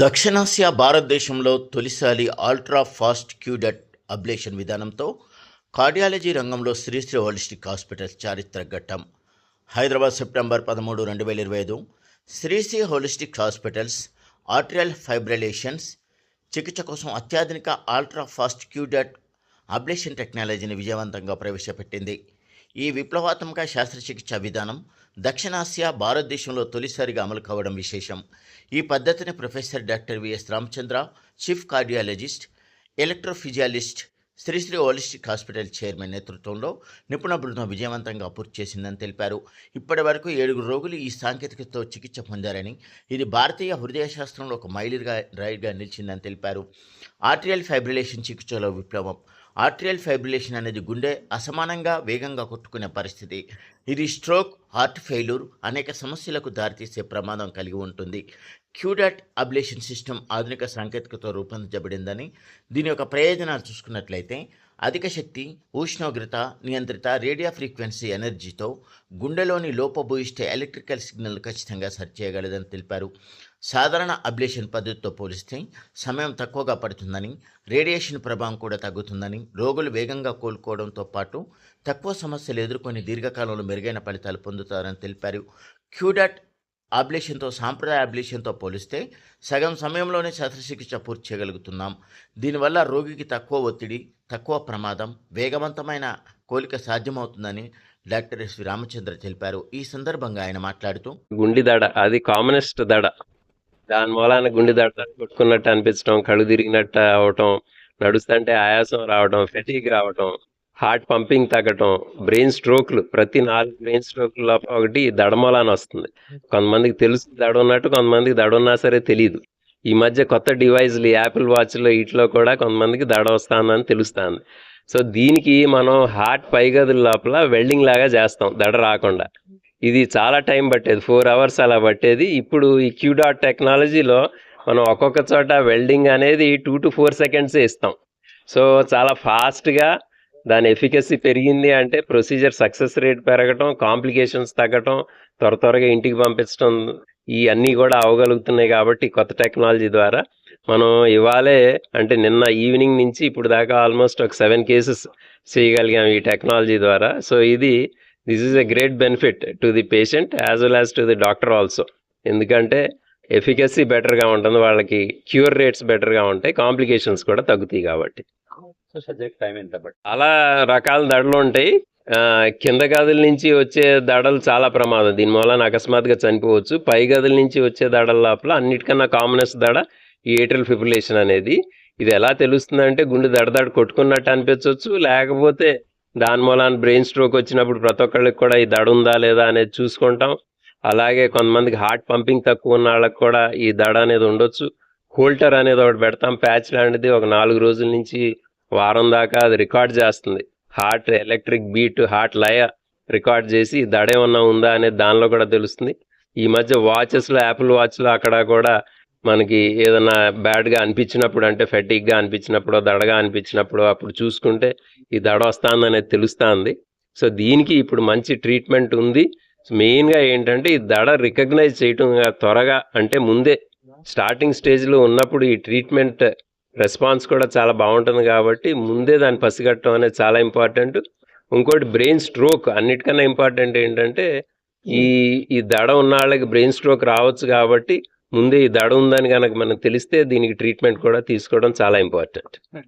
దక్షిణాసియా భారతదేశంలో తొలిసారి ultra fast QDOT ablation విధానంతో కార్డియాలజీ రంగంలో శ్రీశ్రీ హోలిస్టిక్ హాస్పిటల్ చారిత్రక ఘట్టం. హైదరాబాద్ సెప్టెంబర్ పదమూడు రెండు వేల ఇరవై ఐదు. Sri Sri holistic hospitals atrial fibrillations చికిత్స కోసం అత్యాధునిక అల్ట్రా ఫాస్ట్ క్యూడెట్ అబ్లేషన్ టెక్నాలజీని విజయవంతంగా ప్రవేశపెట్టింది. ఈ విప్లవాత్మక శస్త్రచికిత్స విధానం దక్షిణాసియా భారతదేశంలో తొలిసారిగా అమలు కావడం విశేషం. ఈ పద్ధతిని professor doctor VS Ramachandra chief cardiologist electrophysiologist Sri Sri holistic hospital chairman నేతృత్వంలో నిపుణ బృందం విజయవంతంగా పూర్తి చేసిందని తెలిపారు. ఇప్పటి వరకు ఏడుగురు రోగులు ఈ సాంకేతికతతో చికిత్స పొందారని ఇది భారతీయ హృదయ శాస్త్రంలో ఒక మైలుగా రైడ్గా నిలిచిందని తెలిపారు. ఆర్టిరియల్ ఫైబ్రిలేషన్ చికిత్సలో విప్లవం ఆర్టిరియల్ ఫైబ్రిలేషన్ అనేది గుండె అసమానంగా వేగంగా కొట్టుకునే పరిస్థితి. ఇది స్ట్రోక్ హార్ట్ ఫెయిల్యూర్ అనేక సమస్యలకు దారితీసే ప్రమాదం కలిగి ఉంటుంది. క్యూడాట్ అబ్లేషన్ సిస్టమ్ ఆధునిక సాంకేతికతో రూపొందించబడిందని దీని యొక్క ప్రయోజనాలు చూసుకున్నట్లయితే అధిక శక్తి ఉష్ణోగ్రత నియంత్రిత రేడియో ఫ్రీక్వెన్సీ ఎనర్జీతో గుండెలోని లోపభూయిష్ట ఎలక్ట్రికల్ సిగ్నల్ ఖచ్చితంగా సరి చేయగలదని తెలిపారు. సాధారణ అబ్లేషన్ పద్ధతితో పోలిస్తే సమయం తక్కువగా పడుతుందని రేడియేషన్ ప్రభావం కూడా తగ్గుతుందని రోగులు వేగంగా కోలుకోవడంతో పాటు తక్కువ సమస్యలు ఎదుర్కొని దీర్ఘకాలంలో మెరుగైన ఫలితాలు పొందుతారని తెలిపారు. క్యూడాట్ ఆబ్లేషన్తో సాంప్రదాయ ఆబ్లేషన్తో పోలిస్తే సగం సమయంలోనే శస్త్రచికిత్స పూర్తి చేయగలుగుతున్నాం. దీనివల్ల రోగికి తక్కువ ఒత్తిడి తక్కువ ప్రమాదం వేగవంతమైన కోలిక సాధ్యమవుతుందని డాక్టర్ ఎస్వి రామచంద్ర తెలిపారు. ఈ సందర్భంగా ఆయన మాట్లాడుతూ గుండి దడ అది కామనెస్ట్ దడ. దాని మూలాన గుండె దడ కొట్టుకున్నట్టు అనిపించడం కళ్ళు తిరిగినట్టు అవటం నడుస్తుంటే ఆయాసం రావడం ఫెటీక్ రావటం హార్ట్ పంపింగ్ తగ్గటం బ్రెయిన్ స్ట్రోక్లు ప్రతి నాలుగు బ్రెయిన్ స్ట్రోక్ల లోపల ఒకటి దడమల అని వస్తుంది. కొంతమందికి తెలుసు దడ ఉన్నట్టు కొంతమందికి దడ ఉన్నా సరే తెలియదు ఈ మధ్య కొత్త డివైజ్లు యాపిల్ వాచ్లో వీటిలో కూడా కొంతమందికి దడ వస్తుందని తెలుస్తుంది. సో దీనికి మనం హార్ట్ పైగదుల లోపల వెల్డింగ్ లాగా చేస్తాం దడ రాకుండా. ఇది చాలా టైం పట్టేది ఫోర్ అవర్స్ అలా పట్టేది. ఇప్పుడు ఈ క్యూడాట్ టెక్నాలజీలో మనం ఒక్కొక్క చోట వెల్డింగ్ అనేది టూ టు ఫోర్ సెకండ్స్ ఇస్తాం. సో చాలా ఫాస్ట్గా దాని ఎఫికసీ పెరిగింది అంటే ప్రొసీజర్ సక్సెస్ రేట్ పెరగటం కాంప్లికేషన్స్ తగ్గటం త్వర త్వరగా ఇంటికి పంపించడం ఈ అన్నీ కూడా అవగలుగుతున్నాయి కాబట్టి కొత్త టెక్నాలజీ ద్వారా. మనం ఇవాళే అంటే నిన్న ఈవినింగ్ నుంచి ఇప్పుడు దాకా ఆల్మోస్ట్ ఒక సెవెన్ కేసెస్ చేయగలిగాం ఈ టెక్నాలజీ ద్వారా. సో ఇది this is a great benefit to the patient as well as to the doctor also ఎందుకంటే ఎఫికసీ బెటర్గా ఉంటుంది వాళ్ళకి క్యూర్ రేట్స్ బెటర్గా ఉంటాయి కాంప్లికేషన్స్ కూడా తగ్గుతాయి కాబట్టి. సో సబ్జెక్ట్ టైం ఎంత బట్ అలా రకాల దడలు ఉంటాయి. కింద గదుల నుంచి వచ్చే దడలు చాలా ప్రమాదం. దీని వలన అకస్మాత్తుగా చనిపోవచ్చు. పై గదుల నుంచి వచ్చే దడల లోపల అన్నిటికన్నా కామనెస్ట్ దడ ఈ ఏట్రల్ ఫిబ్రిలేషన్ అనేది. ఇది ఎలా తెలుస్తుందంటే గుండె దడదడ కొట్టుకున్నట్టు అనిపించవచ్చు. లేకపోతే దాని మూలాన బ్రెయిన్ స్ట్రోక్ వచ్చినప్పుడు ప్రతి ఒక్కళ్ళకి కూడా ఈ దడ ఉందా లేదా అనేది చూసుకుంటాం. అలాగే కొంతమందికి హార్ట్ పంపింగ్ తక్కువ ఉన్న వాళ్ళకి కూడా ఈ దడ అనేది ఉండొచ్చు. హోల్టర్ అనేది ఒకటి పెడతాం. ప్యాచ్ లాంటిది ఒక నాలుగు రోజుల నుంచి వారం దాకా అది రికార్డ్ చేస్తుంది. హార్ట్ ఎలక్ట్రిక్ బీట్ హార్ట్ లయ రికార్డ్ చేసి దడేమన్నా ఉందా అనేది దానిలో కూడా తెలుస్తుంది. ఈ మధ్య వాచెస్లో యాపిల్ వాచ్లో అక్కడ కూడా మనకి ఏదైనా బ్యాడ్గా అనిపించినప్పుడు అంటే ఫెటిక్గా అనిపించినప్పుడు దడగా అనిపించినప్పుడు అప్పుడు చూసుకుంటే ఈ దడ వస్తుంది అనేది తెలుస్తుంది. సో దీనికి ఇప్పుడు మంచి ట్రీట్మెంట్ ఉంది. మెయిన్గా ఏంటంటే ఈ దడ రికగ్నైజ్ చేయటం త్వరగా అంటే ముందే స్టార్టింగ్ స్టేజ్లో ఉన్నప్పుడు ఈ ట్రీట్మెంట్ రెస్పాన్స్ కూడా చాలా బాగుంటుంది కాబట్టి ముందే దాన్ని పసిగట్టడం అనేది చాలా ఇంపార్టెంట్. ఇంకోటి బ్రెయిన్ స్ట్రోక్ అన్నిటికన్నా ఇంపార్టెంట్ ఏంటంటే ఈ ఈ దడ ఉన్న వాళ్ళకి బ్రెయిన్ స్ట్రోక్ రావచ్చు కాబట్టి ముందే ఈ దడ ఉందని కనుక మనకు తెలిస్తే దీనికి ట్రీట్మెంట్ కూడా తీసుకోవడం చాలా ఇంపార్టెంట్. Hmm.